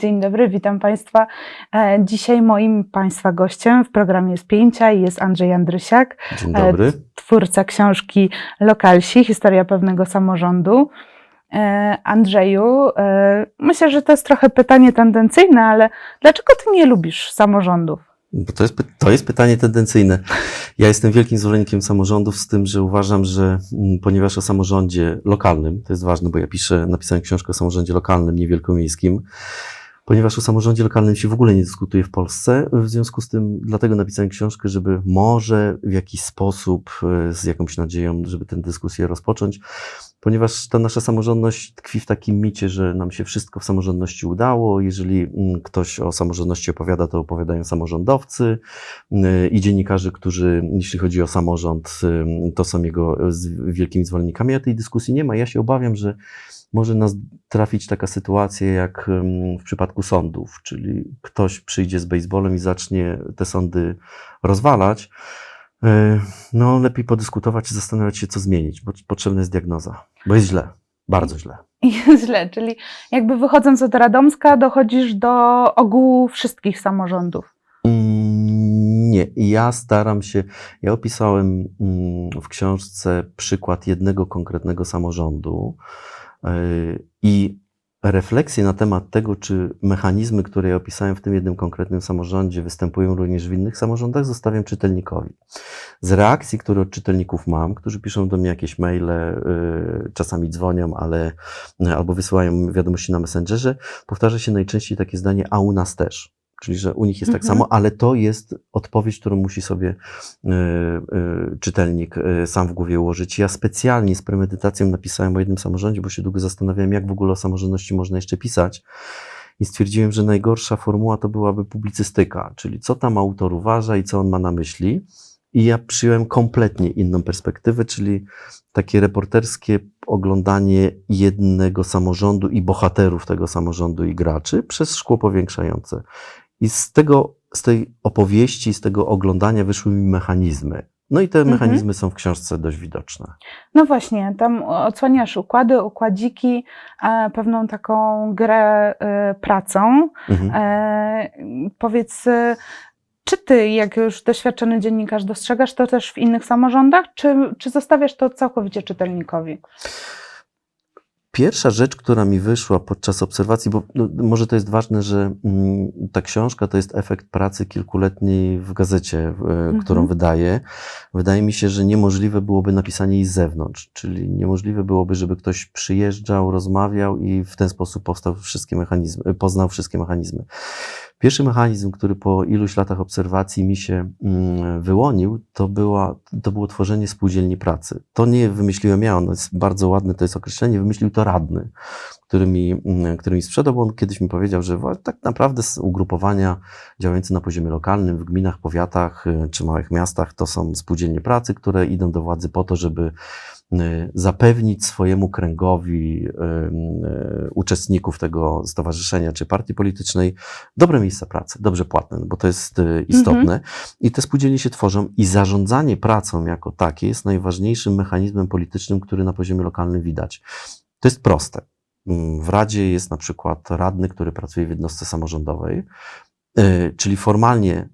Dzień dobry, witam Państwa. E, Dzisiaj moim Państwa gościem w programie Spięcia jest Andrzej Andrysiak, Dzień E, dobry. twórca książki Lokalsi, historia pewnego samorządu. E, Andrzeju, myślę, że to jest trochę pytanie tendencyjne, ale dlaczego Ty nie lubisz samorządów? Bo to, jest, to jest pytanie tendencyjne. Ja jestem wielkim zwolennikiem samorządów, z tym, że uważam, że mm, ponieważ o samorządzie lokalnym, to jest ważne, bo ja piszę, napisałem książkę o samorządzie lokalnym, nie wielkomiejskim, ponieważ o samorządzie lokalnym się w ogóle nie dyskutuje w Polsce, w związku z tym dlatego napisałem książkę, żeby może w jakiś sposób, e, z jakąś nadzieją, żeby tę dyskusję rozpocząć, ponieważ ta nasza samorządność tkwi w takim micie, że nam się wszystko w samorządności udało. Jeżeli mm, ktoś o samorządności opowiada, to opowiadają samorządowcy y, i dziennikarze, którzy, jeśli chodzi o samorząd, y, to są jego z wielkimi zwolennikami, a tej dyskusji nie ma. Ja się obawiam, że może nas trafić taka sytuacja jak w przypadku sądów, czyli ktoś przyjdzie z baseballem i zacznie te sądy rozwalać. Y, No, lepiej podyskutować i zastanawiać się, co zmienić, bo potrzebna jest diagnoza, bo jest źle, bardzo źle. Jest źle, czyli jakby wychodząc od Radomska dochodzisz do ogółu wszystkich samorządów. Mm, Nie, ja staram się. Ja opisałem mm, w książce przykład jednego konkretnego samorządu yy, i refleksję na temat tego, czy mechanizmy, które ja opisałem w tym jednym konkretnym samorządzie, występują również w innych samorządach, zostawiam czytelnikowi. Z reakcji, które od czytelników mam, którzy piszą do mnie jakieś maile, yy, czasami dzwonią, ale albo wysyłają wiadomości na Messengerze, powtarza się najczęściej takie zdanie, a u nas też. Czyli, że u nich jest tak Mhm. samo, ale to jest odpowiedź, którą musi sobie y, y, czytelnik y, sam w głowie ułożyć. Ja specjalnie z premedytacją napisałem o jednym samorządzie, bo się długo zastanawiałem, jak w ogóle o samorządności można jeszcze pisać. I stwierdziłem, że najgorsza formuła to byłaby publicystyka, czyli co tam autor uważa i co on ma na myśli. I ja przyjąłem kompletnie inną perspektywę, czyli takie reporterskie oglądanie jednego samorządu i bohaterów tego samorządu i graczy przez szkło powiększające. I z tego, z tej opowieści, z tego oglądania wyszły mi mechanizmy. No i te Mhm. mechanizmy są w książce dość widoczne. No właśnie, tam odsłaniasz układy, układziki, e, pewną taką grę e, pracą. Mhm. E, powiedz, e, czy ty, jak już doświadczony dziennikarz, dostrzegasz to też w innych samorządach, czy, czy zostawiasz to całkowicie czytelnikowi? Pierwsza rzecz, która mi wyszła podczas obserwacji, bo no, może to jest ważne, że mm, ta książka to jest efekt pracy kilkuletniej w gazecie, e, którą wydaję. Wydaje mi się, że niemożliwe byłoby napisanie jej z zewnątrz, czyli niemożliwe byłoby, żeby ktoś przyjeżdżał, rozmawiał i w ten sposób powstał wszystkie mechanizmy, poznał wszystkie mechanizmy. Pierwszy mechanizm, który po iluś latach obserwacji mi się mm, wyłonił, to, była, to było tworzenie spółdzielni pracy. To nie wymyśliłem ja, ono jest bardzo ładne, to jest określenie, wymyślił to radny, który mi, mm, który mi sprzedał, bo on kiedyś mi powiedział, że tak naprawdę ugrupowania działające na poziomie lokalnym w gminach, powiatach y, czy małych miastach to są spółdzielnie pracy, które idą do władzy po to, żeby zapewnić swojemu kręgowi y, y, uczestników tego stowarzyszenia czy partii politycznej dobre miejsca pracy, dobrze płatne, no bo to jest y, istotne. I te spółdzielnie się tworzą i zarządzanie pracą jako takie jest najważniejszym mechanizmem politycznym, który na poziomie lokalnym widać. To jest proste. Mm, W Radzie jest na przykład radny, który pracuje w jednostce samorządowej, y, czyli formalnie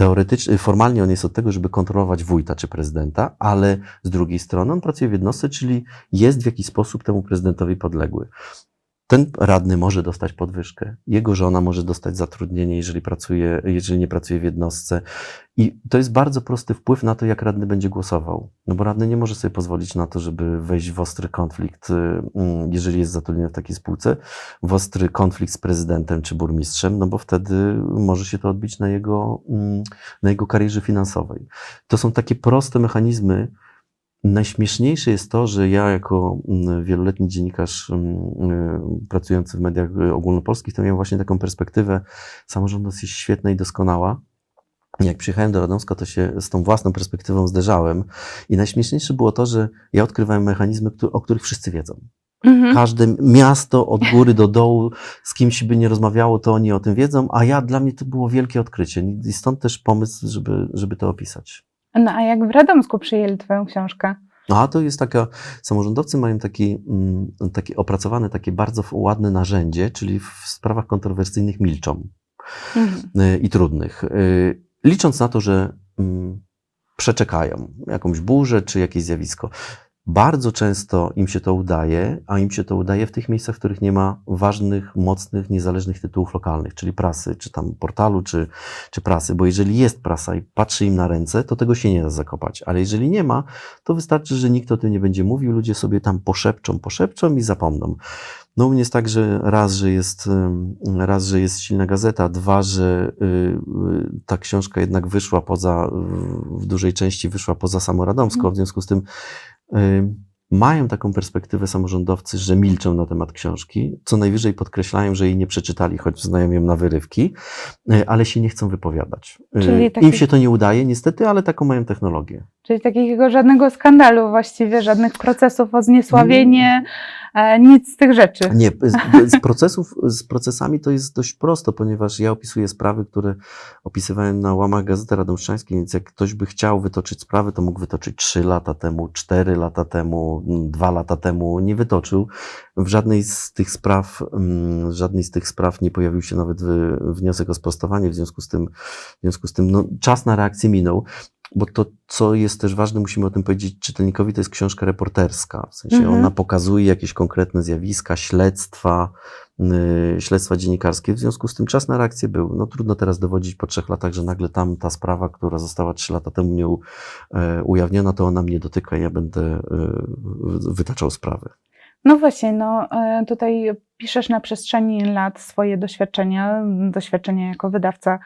teoretycznie, formalnie on jest od tego, żeby kontrolować wójta czy prezydenta, ale z drugiej strony on pracuje w jednostce, czyli jest w jakiś sposób temu prezydentowi podległy. Ten radny może dostać podwyżkę, jego żona może dostać zatrudnienie, jeżeli pracuje, jeżeli nie pracuje w jednostce. I to jest bardzo prosty wpływ na to, jak radny będzie głosował. No bo radny nie może sobie pozwolić na to, żeby wejść w ostry konflikt, mm, jeżeli jest zatrudniony w takiej spółce, w ostry konflikt z prezydentem czy burmistrzem, no bo wtedy może się to odbić na jego, mm, na jego karierze finansowej. To są takie proste mechanizmy. Najśmieszniejsze jest to, że ja jako mm, wieloletni dziennikarz mm, y, pracujący w mediach y, ogólnopolskich, to miałem właśnie taką perspektywę, samorządność jest świetna i doskonała. Jak przyjechałem do Radomska, to się z tą własną perspektywą zderzałem. I najśmieszniejsze było to, że ja odkrywałem mechanizmy, o których wszyscy wiedzą. Mhm. Każde miasto od góry do dołu, z kimś by nie rozmawiało, to oni o tym wiedzą, a ja, dla mnie to było wielkie odkrycie. I stąd też pomysł, żeby, żeby to opisać. No a jak w Radomsku przyjęli twoją książkę? No, a to jest taka, samorządowcy mają taki, mm, takie opracowane, takie bardzo ładne narzędzie, czyli w sprawach kontrowersyjnych milczą Mhm. y, i trudnych. Y, Licząc na to, że mm, przeczekają jakąś burzę czy jakieś zjawisko. Bardzo często im się to udaje, a im się to udaje w tych miejscach, w których nie ma ważnych, mocnych, niezależnych tytułów lokalnych, czyli prasy, czy tam portalu, czy, czy prasy. Bo jeżeli jest prasa i patrzy im na ręce, to tego się nie da zakopać. Ale jeżeli nie ma, to wystarczy, że nikt o tym nie będzie mówił, ludzie sobie tam poszepczą, poszepczą i zapomną. No u mnie jest tak, że raz, że jest, raz, że jest silna gazeta, dwa, że y, y, ta książka jednak wyszła poza, w dużej części wyszła poza Samoradomsko, w związku z tym y, mają taką perspektywę samorządowcy, że milczą na temat książki, co najwyżej podkreślają, że jej nie przeczytali, choć znają ją na wyrywki, y, ale się nie chcą wypowiadać. Y, Czyli Im taki- się to nie udaje niestety, ale taką mają technologię. Czyli takiego żadnego skandalu właściwie, żadnych procesów o zniesławienie, e, nic z tych rzeczy. Nie, z, z procesów, z procesami to jest dość prosto, ponieważ ja opisuję sprawy, które opisywałem na łamach Gazety Radomszczańskiej, więc jak ktoś by chciał wytoczyć sprawy, to mógł wytoczyć 3 lata temu, 4 lata temu, 2 lata temu, nie wytoczył. W żadnej z tych spraw, mm, w żadnej z tych spraw nie pojawił się nawet wniosek o sprostowanie, w związku z tym, w związku z tym no, czas na reakcję minął. Bo to, co jest też ważne, musimy o tym powiedzieć czytelnikowi, to jest książka reporterska. W sensie Mhm. ona pokazuje jakieś konkretne zjawiska, śledztwa, yy, śledztwa dziennikarskie. W związku z tym czas na reakcję był. No trudno teraz dowodzić po trzech latach, że nagle tam ta sprawa, która została trzy lata temu nie u, e, ujawniona, to ona mnie dotyka i ja będę e, wytaczał sprawy. No właśnie, no e, tutaj piszesz na przestrzeni lat swoje doświadczenia, doświadczenia jako wydawca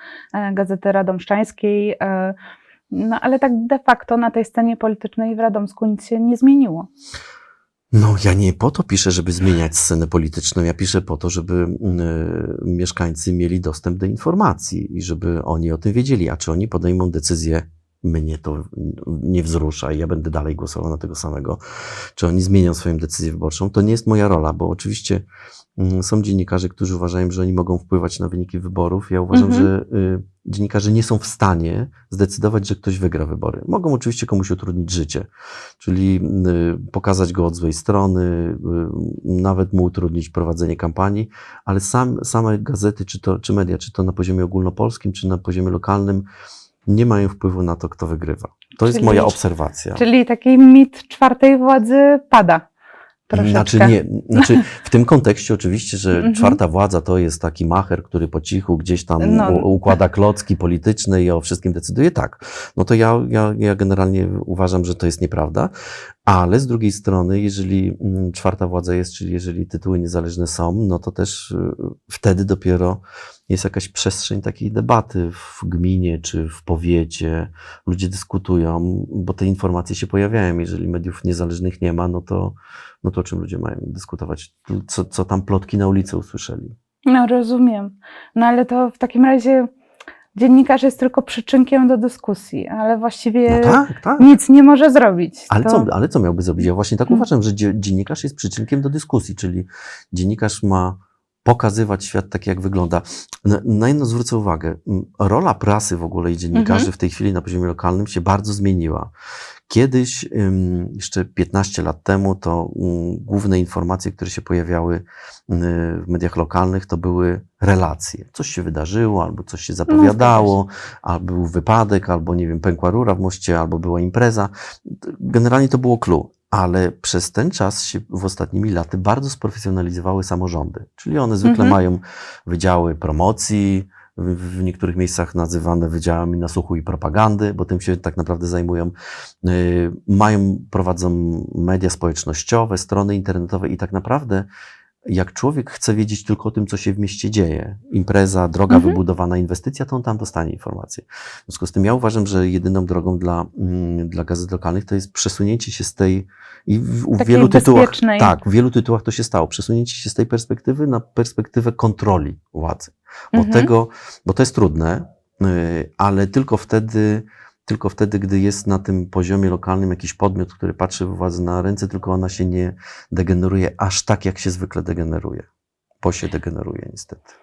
Gazety Radomszczańskiej, e, no ale tak de facto na tej scenie politycznej w Radomsku nic się nie zmieniło. No, ja nie po to piszę, żeby zmieniać scenę polityczną. Ja piszę po to, żeby y, mieszkańcy mieli dostęp do informacji i żeby oni o tym wiedzieli. A czy oni podejmą decyzję, mnie to nie wzrusza i ja będę dalej głosował na tego samego, czy oni zmienią swoją decyzję wyborczą, to nie jest moja rola, bo oczywiście mm, są dziennikarze, którzy uważają, że oni mogą wpływać na wyniki wyborów. Ja uważam, Mhm. że y, dziennikarze nie są w stanie zdecydować, że ktoś wygra wybory. Mogą oczywiście komuś utrudnić życie, czyli y, pokazać go od złej strony, y, nawet mu utrudnić prowadzenie kampanii, ale sam, same gazety, czy, to, czy media, czy to na poziomie ogólnopolskim, czy na poziomie lokalnym, nie mają wpływu na to, kto wygrywa. To jest Czyli- moja obserwacja. Czyli taki mit czwartej władzy pada troszeczkę. Znaczy nie, znaczy w tym kontekście oczywiście, że Mhm. czwarta władza to jest taki macher, który po cichu gdzieś tam No. u- układa klocki polityczne i o wszystkim decyduje, tak. No to ja, ja, ja generalnie uważam, że to jest nieprawda, ale z drugiej strony, jeżeli mm, czwarta władza jest, czyli jeżeli tytuły niezależne są, no to też y, wtedy dopiero jest jakaś przestrzeń takiej debaty w gminie czy w powiecie. Ludzie dyskutują, bo te informacje się pojawiają. Jeżeli mediów niezależnych nie ma, no to, no to o czym ludzie mają dyskutować? Co, co tam plotki na ulicy usłyszeli? No rozumiem. No ale to w takim razie dziennikarz jest tylko przyczynkiem do dyskusji, ale właściwie No tak, tak. nic nie może zrobić. Ale to... co, ale co miałby zrobić? Ja właśnie tak Hmm. uważam, że dzie- dziennikarz jest przyczynkiem do dyskusji, czyli dziennikarz ma pokazywać świat tak, jak wygląda. Na, na jedno zwrócę uwagę. M, Rola prasy w ogóle i dziennikarzy Mhm. w tej chwili na poziomie lokalnym się bardzo zmieniła. Kiedyś, jeszcze 15 lat temu, to ym, główne informacje, które się pojawiały y, w mediach lokalnych, to były relacje. Coś się wydarzyło, albo coś się zapowiadało, albo był wypadek, albo nie wiem, pękła rura w moście, albo była impreza. Generalnie to było clue. Ale przez ten czas się w ostatnimi laty bardzo sprofesjonalizowały samorządy. Czyli one zwykle Mhm. mają wydziały promocji, w, niektórych miejscach nazywane wydziałami nasłuchu i propagandy, bo tym się tak naprawdę zajmują. Y, mają, prowadzą media społecznościowe, strony internetowe i tak naprawdę jak człowiek chce wiedzieć tylko o tym, co się w mieście dzieje, impreza, droga Mhm. wybudowana, inwestycja, to on tam dostanie informacje. W związku z tym ja uważam, że jedyną drogą dla, mm, dla gazet lokalnych to jest przesunięcie się z tej i w, Takiej wielu tytułach, tak, w wielu tytułach to się stało, przesunięcie się z tej perspektywy na perspektywę kontroli władzy. Bo Mhm. tego, bo to jest trudne, y, ale tylko wtedy, tylko wtedy, gdy jest na tym poziomie lokalnym jakiś podmiot, który patrzy władzy na ręce, tylko ona się nie degeneruje aż tak, jak się zwykle degeneruje. Bo się degeneruje niestety.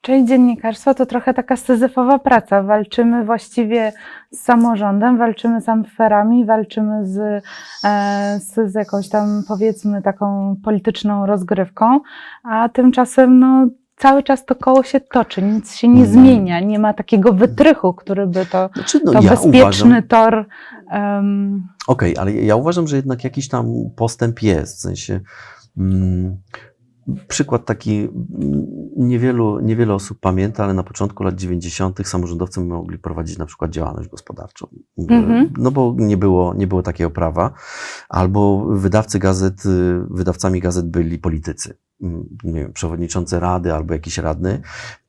Czyli dziennikarstwo to trochę taka syzyfowa praca. Walczymy właściwie z samorządem, walczymy z amferami, walczymy z, e, z, z jakąś tam powiedzmy taką polityczną rozgrywką, a tymczasem no, cały czas to koło się toczy, nic się nie Mhm. zmienia, nie ma takiego wytrychu, który by to, Znaczy, no, to ja bezpieczny uważam, tor. em, Okej, ale ja uważam, że jednak jakiś tam postęp jest. W sensie mm, przykład taki mm, niewielu, niewiele osób pamięta, ale na początku lat 90. samorządowcy mogli prowadzić na przykład działalność gospodarczą. Mhm. No bo nie było, nie było takiego prawa. Albo wydawcy gazet, y, wydawcami gazet byli politycy. Mm, Nie wiem, przewodniczący rady albo jakiś radny.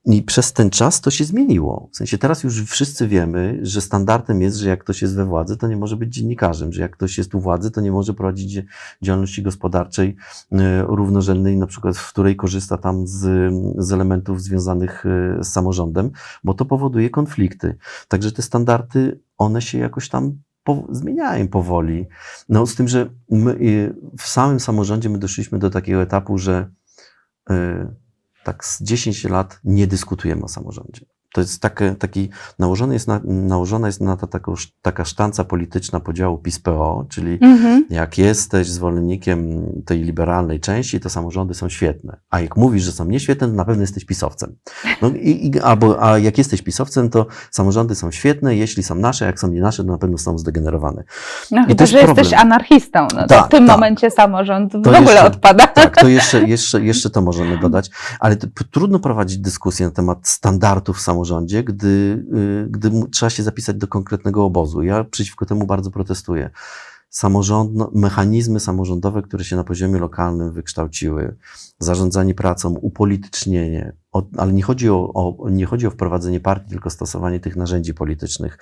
I przez ten czas to się zmieniło. W sensie teraz już wszyscy wiemy, że standardem jest, że jak ktoś jest we władzy, to nie może być dziennikarzem, że jak ktoś jest u władzy, to nie może prowadzić działalności gospodarczej y, równorzędnej, na przykład w której korzysta tam z, z elementów związanych y, z samorządem, bo to powoduje konflikty. Także te standardy, one się jakoś tam po, zmieniają powoli. No z tym, że my y, w samym samorządzie my doszliśmy do takiego etapu, że y, tak z 10 lat nie dyskutujemy o samorządzie. To jest takie, taki, nałożony jest na, nałożona jest na to taką, sz- taka sztanca polityczna podziału PiS-PO, czyli mhm. jak jesteś zwolennikiem tej liberalnej części, to samorządy są świetne. A jak mówisz, że są nieświetne, to na pewno jesteś pisowcem. No i, i, albo, a jak jesteś pisowcem, to samorządy są świetne, jeśli są nasze, jak są nie nasze, to na pewno są zdegenerowane. No, I chyba, że problem. jesteś anarchistą, no to Tak, w tym tak. momencie samorząd w To ogóle jeszcze- odpada. Tak, to jeszcze, jeszcze, jeszcze to możemy dodać, ale to, trudno prowadzić dyskusję na temat standardów w samorządzie, gdy, y, gdy trzeba się zapisać do konkretnego obozu. Ja przeciwko temu bardzo protestuję. Samorządno, mechanizmy samorządowe, które się na poziomie lokalnym wykształciły, zarządzanie pracą, upolitycznienie, o, ale nie chodzi o, o, nie chodzi o wprowadzenie partii, tylko stosowanie tych narzędzi politycznych.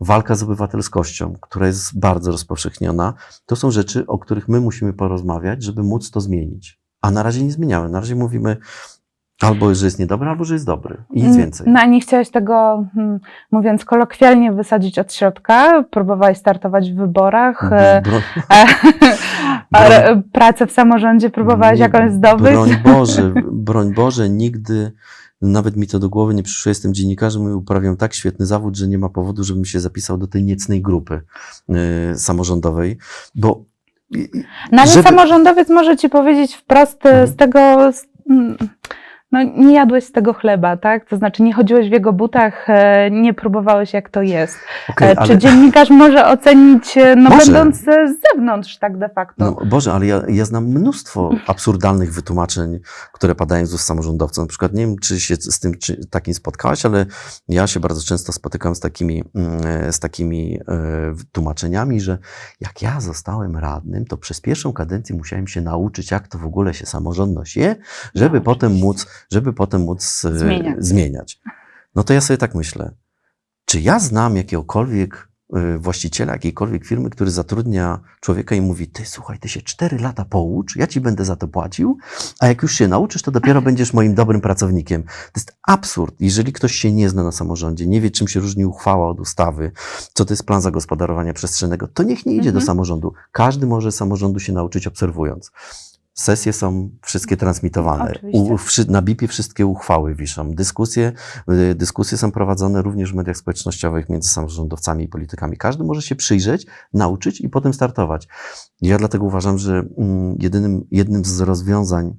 Walka z obywatelskością, która jest bardzo rozpowszechniona, to są rzeczy, o których my musimy porozmawiać, żeby móc to zmienić. A na razie nie zmieniamy. Na razie mówimy albo, że jest niedobry, albo, że jest dobry. I nic więcej. No a nie chciałeś tego, hmm, mówiąc kolokwialnie, wysadzić od środka? Próbowałeś startować w wyborach? e, Mhm. Broń, a pracę w samorządzie próbowałeś nie, jakąś zdobyć? Broń Boże, broń Boże, nigdy, nawet mi to do głowy nie przyszło. Jestem dziennikarzem i uprawiam tak świetny zawód, że nie ma powodu, żebym się zapisał do tej niecnej grupy y, samorządowej, bo i- No ale żeby- samorządowiec może ci powiedzieć wprost e, Mhm. z tego, z, no nie jadłeś z tego chleba, tak? To znaczy nie chodziłeś w jego butach, e, nie próbowałeś jak to jest. okej, E, Czy ale- dziennikarz może ocenić, e, no Może. będąc z zewnątrz tak de facto? No Boże, ale ja, ja znam mnóstwo absurdalnych wytłumaczeń, które padają z ust samorządowców. Na przykład nie wiem, czy się z tym czy takim spotkałaś, ale ja się bardzo często spotykam z takimi, mm, z takimi tłumaczeniami, że jak ja zostałem radnym, to przez pierwszą kadencję musiałem się nauczyć, jak to w ogóle się samorządność je, żeby No, potem móc, żeby potem móc e, Zmieniać. zmieniać. No to ja sobie tak myślę, czy ja znam jakiegokolwiek y, właściciela jakiejkolwiek firmy, który zatrudnia człowieka i mówi, ty słuchaj, ty się cztery lata poucz, ja ci będę za to płacił, a jak już się nauczysz, to dopiero będziesz moim dobrym pracownikiem. To jest absurd. Jeżeli ktoś się nie zna na samorządzie, nie wie, czym się różni uchwała od ustawy, co to jest plan zagospodarowania przestrzennego, to niech nie idzie do Mhm. samorządu. Każdy może samorządu się nauczyć obserwując. Sesje są wszystkie transmitowane. Oczywiście. wszy- na BIP-ie wszystkie uchwały wiszą. Dyskusje, y, dyskusje są prowadzone również w mediach społecznościowych między samorządowcami i politykami. Każdy może się przyjrzeć, nauczyć i potem startować. Ja dlatego uważam, że mm, jedynym, jednym z rozwiązań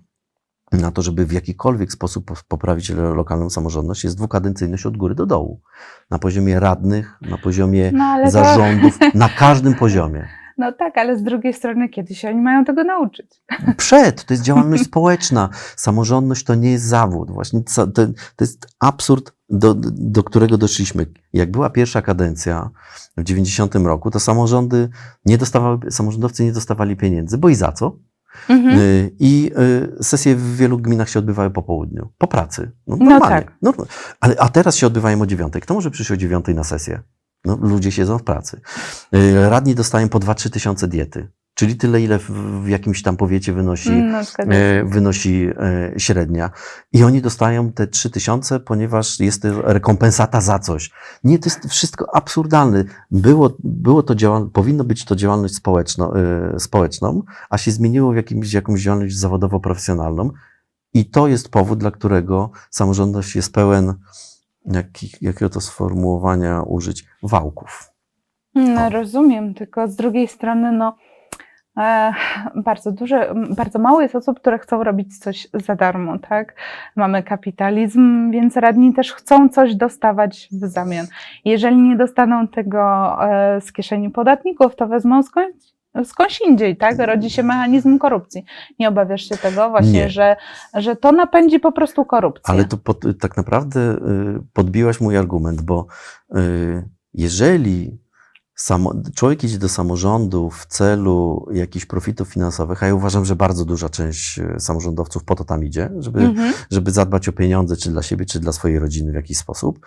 na to, żeby w jakikolwiek sposób po- poprawić lo- lokalną samorządność, jest dwukadencyjność od góry do dołu. Na poziomie radnych, na poziomie No ale to, zarządów, na każdym poziomie. No tak, ale z drugiej strony kiedy się oni mają tego nauczyć? Przed, to jest działalność społeczna. Samorządność to nie jest zawód. Właśnie to, to jest absurd, do, do którego doszliśmy. Jak była pierwsza kadencja w 90 roku, to samorządy nie dostawały, samorządowcy nie dostawali pieniędzy, bo i za co? Mhm. Y, I y, sesje w wielu gminach się odbywały po południu, po pracy. No, No normalnie. tak. Norma- Ale, a teraz się odbywają o dziewiątej. Kto może przyjść o dziewiątej na sesję? No, ludzie siedzą w pracy. Y, Radni dostają po 2-3 tysiące diety. Czyli tyle, ile w, jakimś tam powiecie wynosi, No, e, wynosi e, średnia. I oni dostają te 3 tysiące, ponieważ jest to rekompensata za coś. Nie, to jest wszystko absurdalne. Było, było to działal, powinno być to działalność społeczno, społeczną, a się zmieniło w jakimś, jakąś działalność zawodowo-profesjonalną. I to jest powód, dla którego samorządność jest pełen, jakich, jakiego to sformułowania użyć, wałków. No, O. rozumiem, tylko z drugiej strony, no, e, bardzo duże, bardzo mało jest osób, które chcą robić coś za darmo, tak? Mamy kapitalizm, więc radni też chcą coś dostawać w zamian. Jeżeli nie dostaną tego e, z kieszeni podatników, to wezmą skądś, skądś indziej, tak? Rodzi się mechanizm korupcji. Nie obawiasz się tego właśnie, Nie. że, że to napędzi po prostu korupcję. Ale to pod, tak naprawdę y, podbiłaś mój argument, bo y, jeżeli samo, człowiek idzie do samorządu w celu jakichś profitów finansowych, a ja uważam, że bardzo duża część y, samorządowców po to tam idzie, żeby, Mhm. żeby zadbać o pieniądze, czy dla siebie, czy dla swojej rodziny w jakiś sposób,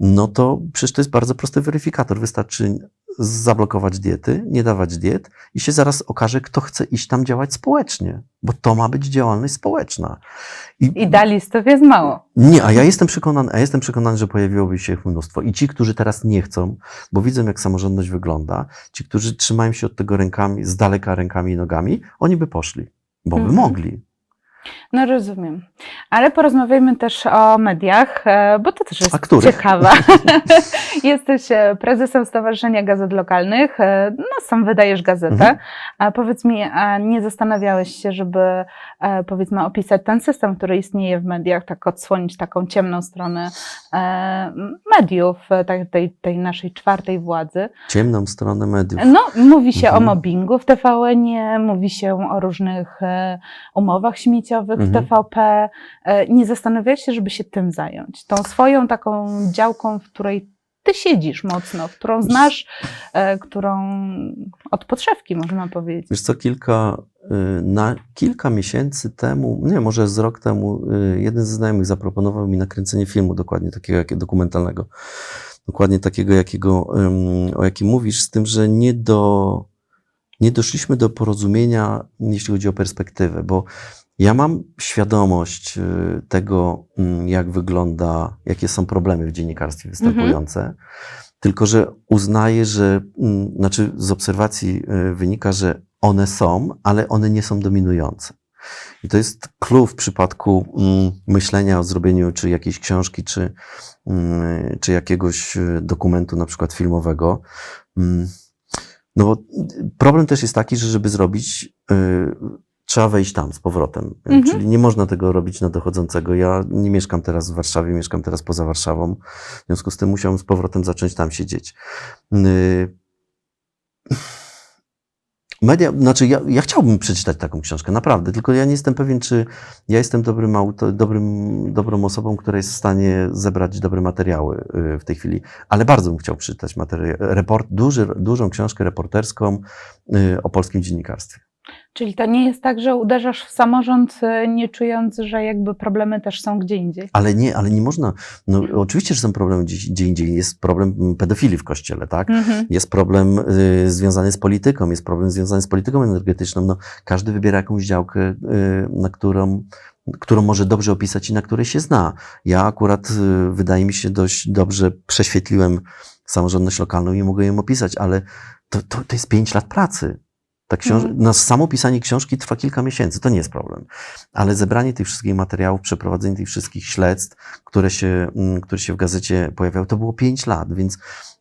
no to przecież to jest bardzo prosty weryfikator. Wystarczy zablokować diety, nie dawać diet i się zaraz okaże, kto chce iść tam działać społecznie, bo to ma być działalność społeczna. I dalistów jest mało. Nie, a ja jestem przekonany, a jestem przekonany, że pojawiłoby się ich mnóstwo. I ci, którzy teraz nie chcą, bo widzą, jak samorządność wygląda, ci, którzy trzymają się od tego rękami, z daleka rękami i nogami, oni by poszli, bo by Mhm. mogli. No rozumiem. Ale porozmawiajmy też o mediach, e, bo to też jest ciekawa. Jesteś e, prezesem Stowarzyszenia Gazet Lokalnych. e, No, sam wydajesz gazetę. Mhm. A powiedz mi, a nie zastanawiałeś się, żeby powiedzmy opisać ten system, który istnieje w mediach, tak odsłonić taką ciemną stronę mediów, tak, tej, tej naszej czwartej władzy? Ciemną stronę mediów. No, mówi się Mhm. o mobbingu w TVN-ie, mówi się o różnych umowach śmieciowych w Mhm. TVP. E, nie zastanawiałeś się, żeby się tym zająć? Tą swoją taką działką, w której ty siedzisz mocno, w którą znasz, e, którą od podszewki można powiedzieć. Wiesz co, kilka, y, na kilka miesięcy temu, nie, może z rok temu, jeden ze znajomych zaproponował mi nakręcenie filmu dokładnie takiego, jak, dokumentalnego. Dokładnie takiego, jakiego, o jakim mówisz, z tym, że nie do, nie doszliśmy do porozumienia, jeśli chodzi o perspektywę, bo ja mam świadomość y, tego, mm, jak wygląda, jakie są problemy w dziennikarstwie występujące. Tylko, że uznaję, że, mm, znaczy z obserwacji y, wynika, że one są, ale one nie są dominujące. I to jest clue w przypadku mm, myślenia o zrobieniu czy jakiejś książki, czy, czy jakiegoś y, dokumentu, na przykład filmowego. No bo problem też jest taki, że żeby zrobić, trzeba wejść tam z powrotem. Mhm. Czyli nie można tego robić na dochodzącego. Ja nie mieszkam teraz w Warszawie, mieszkam teraz poza Warszawą. W związku z tym musiałem z powrotem zacząć tam siedzieć. Y, Media, znaczy ja, ja chciałbym przeczytać taką książkę, naprawdę, tylko ja nie jestem pewien, czy ja jestem dobrym, auto, dobrym, dobrą osobą, która jest w stanie zebrać dobre materiały y, w tej chwili, ale bardzo bym chciał przeczytać materia- report, duży, dużą książkę reporterską y, o polskim dziennikarstwie. Czyli to nie jest tak, że uderzasz w samorząd, e, nie czując, że jakby problemy też są gdzie indziej. Ale nie, ale nie można, no oczywiście, że są problemy gdzie, indziej, jest problem mm, pedofilii w kościele, tak? Mhm. Jest problem y, związany z polityką, jest problem związany z polityką energetyczną. No, każdy wybiera jakąś działkę, y, na którą, którą może dobrze opisać i na której się zna. Ja akurat, y, wydaje mi się, dość dobrze prześwietliłem samorządność lokalną i mogę ją opisać, ale to, to, to jest pięć lat pracy. Ta książ- Mhm. no, samo pisanie książki trwa kilka miesięcy, to nie jest problem. Ale zebranie tych wszystkich materiałów, przeprowadzenie tych wszystkich śledztw, które się, mm, które się w gazecie pojawiały, to było pięć lat, więc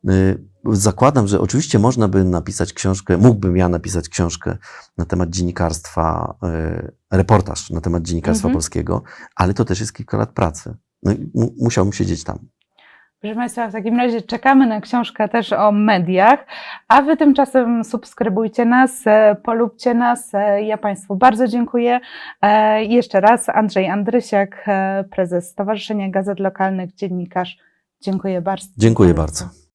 y, zakładam, że oczywiście można by napisać książkę, mógłbym ja napisać książkę na temat dziennikarstwa, y, reportaż na temat dziennikarstwa Mhm. polskiego, ale to też jest kilka lat pracy. No, i mu- musiałbym siedzieć tam. Proszę Państwa, w takim razie czekamy na książkę też o mediach, a Wy tymczasem subskrybujcie nas, e, polubcie nas. E, Ja Państwu bardzo dziękuję. E, Jeszcze raz Andrzej Andrysiak, prezes Stowarzyszenia Gazet Lokalnych, dziennikarz. Dziękuję bardzo. Dziękuję bardzo.